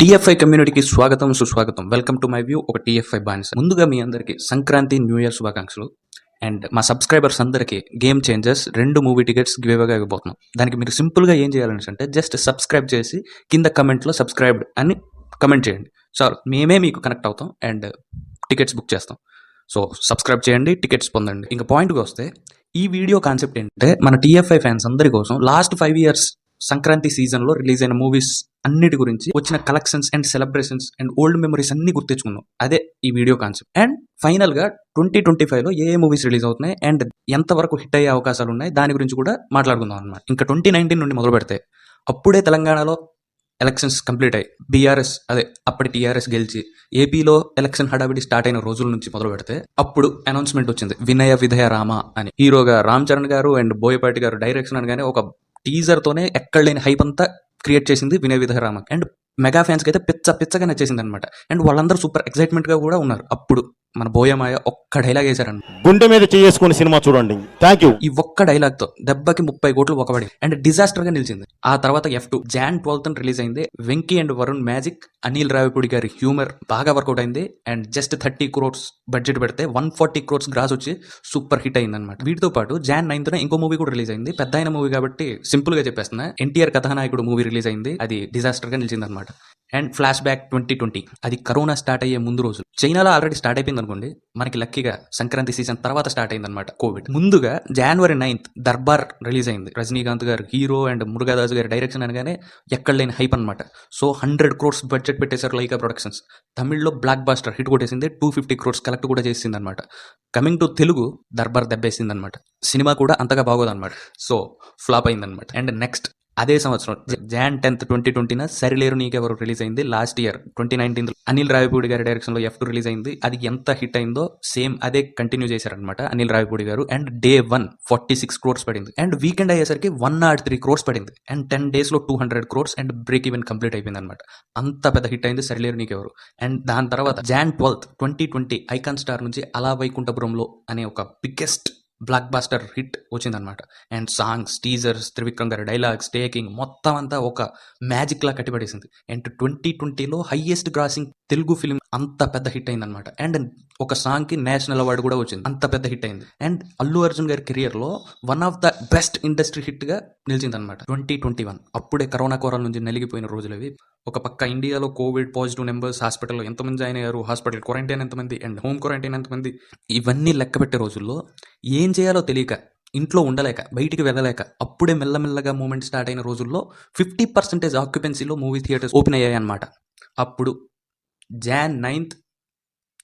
TFI కమ్యూనిటీకి స్వాగతం సుస్వాగతం. వెల్కమ్ టు మై వ్యూ ఒక టీఎఫ్ఐ బానిస. ముందుగా మీ అందరికీ సంక్రాంతి న్యూ ఇయర్ శుభాకాంక్షలు. అండ్ మా సబ్స్క్రైబర్స్ అందరికీ గేమ్ చేంజెస్ రెండు మూవీ టికెట్స్ గివేగా ఇవ్వబోతున్నాం. దానికి మీరు సింపుల్గా ఏం చేయాలని అంటే జస్ట్ సబ్స్క్రైబ్ చేసి కింద కమెంట్లో సబ్స్క్రైబ్డ్ అని కమెంట్ చేయండి. చాలు మేమే మీకు కనెక్ట్ అవుతాం అండ్ టికెట్స్ బుక్ చేస్తాం. సో సబ్స్క్రైబ్ చేయండి టికెట్స్ పొందండి. ఇంకా పాయింట్కి వస్తే ఈ వీడియో కాన్సెప్ట్ ఏంటంటే మన టీఎఫ్ఐ ఫ్యాన్స్ అందరి కోసం లాస్ట్ ఫైవ్ ఇయర్స్ సంక్రాంతి సీజన్లో రిలీజ్ అయిన మూవీస్ అన్నిటి గురించి వచ్చిన collections and celebrations and old memories అన్ని గుర్తించుకుందాం అదే ఈ వీడియో కాన్సెప్ట్. అండ్ ఫైనల్గా ట్వంటీ ట్వంటీ ఫైవ్లో ఏ ఏ మూవీస్ రిలీజ్ అవుతున్నాయి అండ్ ఎంతవరకు హిట్ అయ్యే అవకాశాలు ఉన్నాయి దాని గురించి కూడా మాట్లాడుకుందాం అనమాట ఇంకా ట్వంటీ నైన్టీన్ నుండి మొదలు పెడితే అప్పుడే తెలంగాణలో ఎలక్షన్స్ కంప్లీట్ అయ్యి బీఆర్ఎస్ అదే అప్పటి టీఆర్ఎస్ గెలిచి ఏపీలో ఎలక్షన్ హడావిడి స్టార్ట్ అయిన రోజుల నుంచి మొదలు పెడితే అప్పుడు అనౌన్స్మెంట్ వచ్చింది. వినయ విధయ రామ అని. హీరోగా రామ్ చరణ్ గారు అండ్ బోయపాటి గారు డైరెక్షన్ అనగానే ఒక టీజర్ తోనే ఎక్కడ లేని హైప్ అంతా క్రియేట్ చేసింది వినయ విధయ రామ అండ్ మెగా ఫ్యాన్స్కి అయితే పిచ్చ పిచ్చగా నచ్చేసింది అనమాట అండ్ వాళ్ళందరూ సూపర్ ఎక్సైట్మెంట్గా కూడా ఉన్నారు. అప్పుడు మన బోయమాయ ఒక్క డైలాగ్ వేశారన్న. గుండె మీద చేసుకుని సినిమా చూడండి. థ్యాంక్ యూ ఈ ఒక్క డైలాగ్తో దెబ్బకి ముప్పై కోట్లు ఒకబడి అండ్ డిజాస్టర్గా నిలిచింది. ఆ తర్వాత F two Jan twelfth release అయింది. వెంకీ అండ్ వరుణ్ మ్యాజిక్ అనిల్ రావిపూడి గారి హ్యూమర్ బాగా వర్కౌట్ అయింది. And just thirty crores budget పెడితే వన్ ఫార్టీ క్రోర్స్ గ్రాస్ వచ్చి సూపర్ హిట్ అయింది అనమాట వీటితో పాటు జాన్ నైన్త్ ఇంకో మూవీ కూడా రిలీజ్ అయింది. పెద్ద అయిన మూవీ కాబట్టి సింపుల్గా చెప్పేస్తున్నా. ఎన్టీఆర్ కథానాయకుడు మూవీ రిలీజ్ అయింది. అది డిజాస్టర్గా నిలిచింది అనమాట and flashback twenty twenty. అది కరోనా స్టార్ట్ అయ్యే ముందు రోజు. చైనాలో ఆల్రెడీ స్టార్ట్ అయిపోయింది అనుకోండి. మనకి లక్కీగా సంక్రాంతి సీజన్ తర్వాత స్టార్ట్ అయింది అనమాట కోవిడ్. ముందుగా జనవరి నైన్త్ దర్బార్ రిలీజ్ అయింది. రజనీకాంత్ గారు హీరో అండ్ మురుగాదాస్ గారి డైరెక్షన్ అనగానే ఎక్కడ లేని హైప్ అనమాట సో హండ్రెడ్ క్రోర్స్ బడ్జెట్ పెట్టేశారు లైకా ప్రొడక్షన్స్. తమిళ్ళో బ్లాక్ బాస్టర్ హిట్ కొట్టేసింది టూ ఫిఫ్టీ క్రోర్స్ కలెక్ట్ కూడా చేసింది అనమాట కమింగ్ టు తెలుగు దర్బార్ దెబ్బేసింది అనమాట సినిమా కూడా అంతగా బాగోదన్నమాట. సో ఫ్లాప్ అయిందనమాట అండ్ నెక్స్ట్ అదే సంవత్సరం జ- జాన్ టెన్త్ ట్వంటీ ట్వంటీన సరిలేరు నీకెవరు రిలీజ్ అయింది. Last year twenty nineteen Anil Ravipudi గారి డైరెక్షన్లో ఎఫ్ టూ రిలీజ్ అయింది. అది ఎంత హిట్ అయిందో సేమ్ అదే కంటిన్యూ చేశారనమాట అనిల్ రావిపూడి గారు. And day one forty six crores పడింది. అండ్ వీకెండ్ అయ్యేసరికి వన్ నాట్ త్రీ క్రోర్స్ పడింది. అండ్ టెన్ డేస్లో two hundred crores and break even complete అయిపోయింది అనమాట అంత పెద్ద హిట్ అయింది సరిలేరు నీకెవరు. అండ్ దాని తర్వాత Jan twelfth twenty twenty icon star నుంచి అలా వైకుంఠపురంలో అనే ఒక బిగ్గెస్ట్ బ్లాక్ బాస్టర్ హిట్ వచ్చిందనమాట అండ్ సాంగ్స్ టీజర్స్ త్రివిక్రమ్ గారి డైలాగ్స్ టేకింగ్ మొత్తం అంతా ఒక మ్యాజిక్లా కట్టిపడేసింది. అండ్ ట్వంటీ ట్వంటీలో హైయెస్ట్ గ్రాసింగ్ తెలుగు ఫిలిం అంత పెద్ద హిట్ అయింది అనమాట అండ్ ఒక సాంగ్కి నేషనల్ అవార్డు కూడా వచ్చింది. అంత పెద్ద హిట్ అయింది. అండ్ అల్లు అర్జున్ గారి కెరియర్లో one of the best industry హిట్గా నిలిచింది అనమాట ట్వంటీ ట్వంటీ వన్ అప్పుడే కరోనా కోరాల నుంచి నలిగిపోయిన రోజులు అవి. ఒక పక్క ఇండియాలో కోవిడ్ పాజిటివ్ నెంబర్స్ హాస్పిటల్లో ఎంతమంది జాయిన్ అయ్యారు హాస్పిటల్ క్వారంటైన్ ఎంతమంది అండ్ హోమ్ క్వారంటైన్ ఎంతమంది ఇవన్నీ లెక్క పెట్టే రోజుల్లో ఏం చేయాలో తెలియక ఇంట్లో ఉండలేక బయటికి వెళ్ళలేక అప్పుడే మెల్లమెల్లగా మూమెంట్ స్టార్ట్ అయిన రోజుల్లో ఫిఫ్టీ పర్సెంటేజ్ ఆక్యుపెన్సీలో మూవీ థియేటర్స్ ఓపెన్ అయ్యాయి అనమాట అప్పుడు జాన్ నైన్త్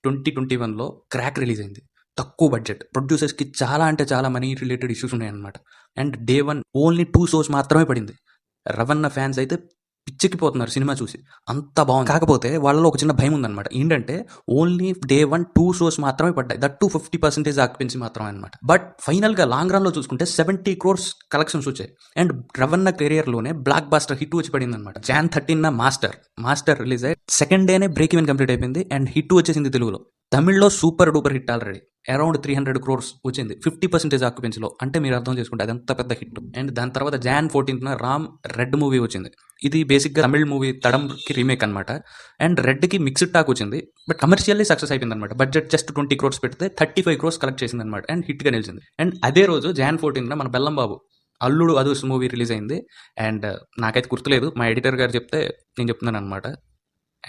ట్వంటీ ట్వంటీ వన్లో క్రాక్ రిలీజ్ అయింది. తక్కువ బడ్జెట్ ప్రొడ్యూసర్స్కి చాలా అంటే చాలా మనీ రిలేటెడ్ ఇష్యూస్ ఉన్నాయన్నమాట. And day one only two shows మాత్రమే పడింది. రవన్న ఫ్యాన్స్ అయితే పిచ్చెక్కిపోతున్నారు సినిమా చూసి. అంత బాగుంది. కాకపోతే వాళ్ళలో ఒక చిన్న భయం ఉందన్నమాట ఏంటంటే only day one two shows మాత్రమే పడ్డాయి. That two fifty percentage occupancy మాత్రమే అనమాట బట్ ఫైనల్గా లాంగ్ రన్లో చూసుకుంటే సెవెంటీ క్రోర్స్ కలెక్షన్స్ వచ్చాయి. అండ్ రవన్న కెరియర్లోనే బ్లాక్ బాస్టర్ హిట్ వచ్చి పడింది అనమాట Jan thirteen Master Master release అయ్యి సెకండ్ డేనే బ్రేక్ ఈవెన్ కంప్లీట్ అయిపోయింది. అండ్ హిట్ వచ్చేసింది తెలుగులో. తమిళ్ళో super duper hit already around three hundred crores వచ్చింది. ఫిఫ్టీ పర్సెంటేజ్ ఆక్యుపెన్సీలో అంటే మీరు అర్థం చేసుకుంటే అదంత పెద్ద హిట్. అండ్ దాని తర్వాత జాన్ ఫోర్టీన్త్న రామ్ రెడ్ మూవీ వచ్చింది. ఇది బేసిక్గా తమిళ్ మూవీ తడంకి రీమేక్ అనమాట అండ్ రెడ్కి మిక్స్డ్ టాక్ వచ్చింది. బట్ కమర్షియల్లీ సక్సెస్ అయిపోయింది అనమాట బడ్జెట్ జస్ట్ ట్వంటీ క్రోర్స్ పెడితే థర్టీ ఫైవ్ క్రోర్స్ కలెక్ట్ చేసింది అనమాట అండ్ హిట్గా నిలిచింది. అండ్ అదే రోజు జాన్ ఫోర్టీన్త్న మన బెల్లం బాబు అల్లుడు అదూస్ మూవీ రిలీజ్ అయింది. అండ్ నాకైతే గుర్తులేదు. మా ఎడిటర్ గారు చెప్తే నేను చెప్తున్నాను అనమాట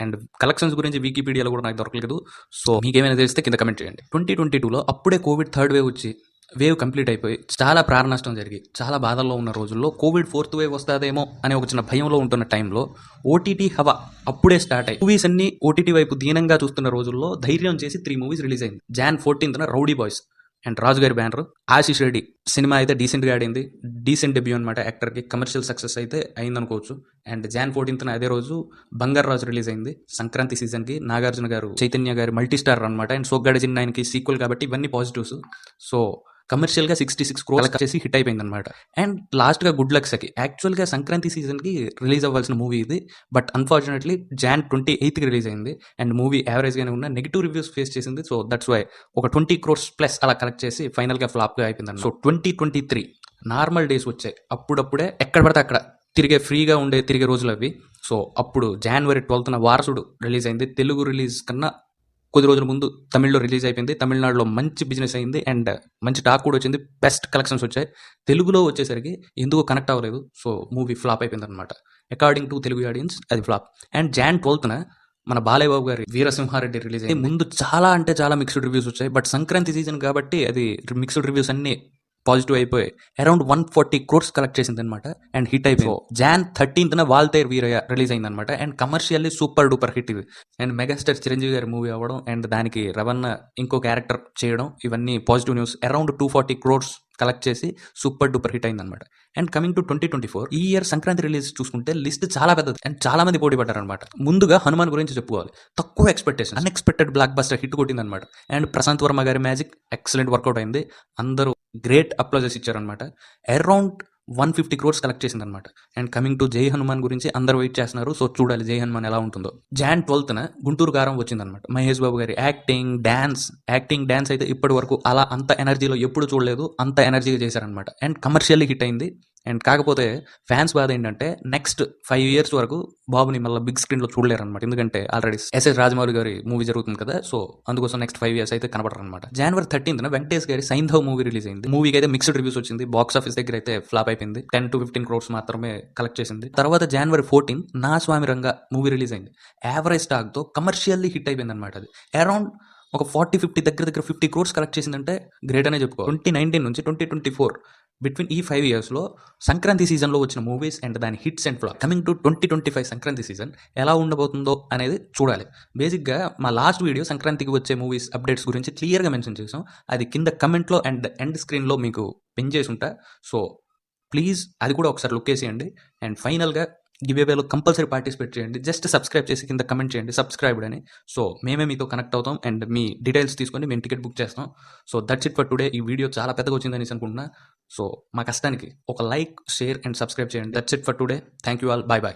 అండ్ కలెక్షన్స్ గురించి వికీపీడియాలో కూడా నాకు దొరకలేదు. సో మీకేమైనా తెలిస్తే కింద కమెంట్ చేయండి. ట్వంటీ ట్వంటీ టూలో అప్పుడే కోవిడ్ థర్డ్ వేవ్ వచ్చి వేవ్ కంప్లీట్ అయిపోయి చాలా ప్రాణ నష్టం జరిగి చాలా బాధల్లో ఉన్న రోజుల్లో కోవిడ్ ఫోర్త్ వేవ్ వస్తుందేమో అనే ఒక చిన్న భయంలో ఉంటున్న టైంలో ఓటీటీ హవా అప్పుడే స్టార్ట్ అయ్యి మూవీస్ అన్ని ఓటీటీ వైపు దీనంగా చూస్తున్న రోజుల్లో ధైర్యం చేసి త్రీ మూవీస్ రిలీజ్ అయింది. జాన్ ఫోర్టీన్త్న రౌడీ బాయ్స్. అండ్ రాజు గారి బ్యానర్. ఆశీష్ రెడ్డి సినిమా అయితే డీసెంట్గా ఆడింది. డీసెంట్ డెబ్యూ అనమాట యాక్టర్కి కమర్షియల్ సక్సెస్ అయితే అయిందనుకోవచ్చు. అండ్ జాన్ ఫోర్టీన్త్న అదే రోజు బంగారు రాజు రిలీజ్ అయింది. సంక్రాంతి సీజన్కి నాగార్జున గారు చైతన్య గారి మల్టీ స్టార్ అనమాట అండ్ సోగ్గాడి చిన్న ఆయనకి సీక్వల్ కాబట్టి ఇవన్నీ పాజిటివ్స్ సో కమర్షియల్గా సిక్స్టీ సిక్స్ క్రోర్స్ చేసి హిట్ అయిపోయింది అనమాట అండ్ లాస్ట్గా గుడ్ లక్స్కి యాక్చువల్గా సంక్రాంతి సీజన్కి రిలీజ్ అవ్వాల్సిన మూవీ ఇది. బట్ అన్ఫార్చునేట్లీ జాన్ ట్వంటీ ఎయిత్కి రిలీజ్ అయింది. అండ్ మూవీ యావరేజ్గానే ఉన్న నెగిటివ్ రివ్యూస్ ఫేస్ చేసింది. సో దట్స్ వై ఒక ట్వంటీ క్రోర్స్ ప్లస్ అలా కలెక్ట్ చేసి ఫైనల్గా ఫ్లాప్గా అయిపోయింది so twenty twenty three normal days వచ్చాయి అప్పుడప్పుడే ఎక్కడ పడితే అక్కడ తిరిగే ఫ్రీగా ఉండే తిరిగే రోజులు అవి. సో అప్పుడు జనవరి ట్వెల్త్న వారసుడు రిలీజ్ అయింది. తెలుగు రిలీజ్ కన్నా కొద్ది రోజుల ముందు తమిళ్ళో రిలీజ్ అయిపోయింది. తమిళనాడులో మంచి బిజినెస్ అయింది. అండ్ మంచి టాక్ కూడా వచ్చింది. బెస్ట్ కలెక్షన్స్ వచ్చాయి. తెలుగులో వచ్చేసరికి ఎందుకో కనెక్ట్ అవ్వలేదు. సో మూవీ ఫ్లాప్ అయిపోయింది అనమాట అకార్డింగ్ టు తెలుగు ఆడియన్స్ అది ఫ్లాప్. అండ్ జాన్ ట్వెల్త్న మన బాలయ్యబాబు గారి వీరసింహారెడ్డి రిలీజ్ అయింది. ముందు చాలా అంటే చాలా మిక్స్డ్ రివ్యూస్ వచ్చాయి. బట్ సంక్రాంతి సీజన్ కాబట్టి అది మిక్స్డ్ రివ్యూస్ అన్నీ పాజిటివ్ అయిపోయి around one forty crores collect చేసింది అనమాట అండ్ హిట్ అయిపోయి జాన్ థర్టీన్త్న వాల్తేర్ వీరయ్య రిలీజ్ అయింది అనమాట and commercially super duper hit ఇది అండ్ మెగాస్టార్ చిరంజీవి గారి మూవీ అవ్వడం అండ్ దానికి రవణ ఇంకో క్యారెక్టర్ చేయడం ఇవన్నీ positive news. Around two forty crores collect చేసి సూపర్ డూపర్ హిట్ అయింది అనమాట and coming to twenty twenty four ఈ ఇయర్ సంక్రాంతి రిలీజ్ చూసుకుంటే లిస్ట్ చాలా పెద్దది. అండ్ చాలా మంది పోటీ పడ్డారనమాట ముందుగా హనుమాన్ గురించి చెప్పుకోవాలి. తక్కువ expectation unexpected blockbuster hit కొట్టింది అనమాట అండ్ ప్రశాంత్ వర్మ గారి మ్యాజిక్ ఎక్సలెంట్ వర్కౌట్ అయింది. అందరూ గ్రేట్ అప్లోజెస్ ఇచ్చారనమాట around one fifty crores collect చేసింది అనమాట and coming to Jai Hanuman గురించి అందరు వెయిట్ చేస్తున్నారు. సో చూడాలి జై హనుమాన్ ఎలా ఉంటుందో. జాన్ ట్వెల్త్న గుంటూరు గారం వచ్చిందనమాట మహేష్ బాబు గారి యాక్టింగ్ డ్యాన్స్ యాక్టింగ్ డ్యాన్స్ అయితే ఇప్పటి వరకు అలా అంత ఎనర్జీలో ఎప్పుడు చూడలేదు. అంత ఎనర్జీగా చేశారనమాట అండ్ కమర్షియల్లీ హిట్ అయింది. అండ్ కాకపోతే ఫ్యాన్స్ బాధ ఏంటంటే నెక్స్ట్ ఫైవ్ ఇయర్స్ వరకు బాబుని మళ్ళీ బిగ్ స్క్రీన్లో చూడలేరు అనమాట ఎందుకంటే ఆల్రెడీ ఎస్ఎస్ రాజమౌళి గారి మూవీ జరుగుతుంది కదా సో అందుకోసం నెక్స్ట్ ఫైవ్ ఇయర్స్ అయితే కనబడరు అనమాట జనవరి థర్టీన్త్ వెంకటేష్ గారి సైంధవ్ మూవీ రిలీజ్ అయింది. మూవీకి అయితే మిక్స్డ్ రివ్యూస్ వచ్చింది. బాక్స్ ఆఫీస్ దగ్గర అయితే ఫ్లాప్ అయిపోయింది. టెన్ టు ఫిఫ్టీన్ క్రోర్స్ మాత్రమే కలెక్ట్ చేసింది. తర్వాత జనవరి fourteen Naa Saami Ranga movie release అయింది. యావరేజ్తో కమర్షియల్లీ హిట్ అయిపోయింది అనమాట అది. అరౌండ్ ఒక ఫార్టీ ఫిఫ్టీ దగ్గర దగ్గర ఫిఫ్టీ క్రోర్స్ కలెక్ట్ చేసిందంటే గ్రేట్ అనే చెప్పుకో. ట్వంటీ నైన్టీన్ నుంచి ట్వంటీ ట్వంటీ ఫోర్ బిట్వీన్ ఈ ఫైవ్ ఇయర్స్లో సంక్రాంతి సీజన్లో వచ్చిన మూవీస్ అండ్ దాని hits and flop coming to twenty twenty five Sankranti season ఎలా ఉండబోతుందో అనేది చూడాలి. బేసిక్గా మా లాస్ట్ వీడియో సంక్రాంతికి వచ్చే మూవీస్ అప్డేట్స్ గురించి క్లియర్గా మెన్షన్ చేసాం. అది కింద కమెంట్లో అండ్ ఎండ్ స్క్రీన్లో మీకు పెన్ చేసి ఉంటా సో ప్లీజ్ అది కూడా ఒకసారి లుక్ వేసేయండి అండ్ ఫైనల్గా గివేవేలో కంపల్సరీ పార్టిసిపేట్ చేయండి. జస్ట్ సబ్స్క్రైబ్ చేసి కింద కమెంట్ చేయండి. సబ్స్క్రైబ్డ్ అని. సో మేమే మీతో కనెక్ట్ అవుతాం అండ్ మీ డీటెయిల్స్ తీసుకొని మేము టికెట్ బుక్ చేస్తాం. So that's it for today. ఈ వీడియో చాలా పెద్దగా వచ్చిందని అనుకుంటున్నా. సో మా కష్టానికి ఒక లైక్ షేర్ అండ్ సబ్స్క్రైబ్ చేయండి. That's it for today. Thank you all. Bye bye.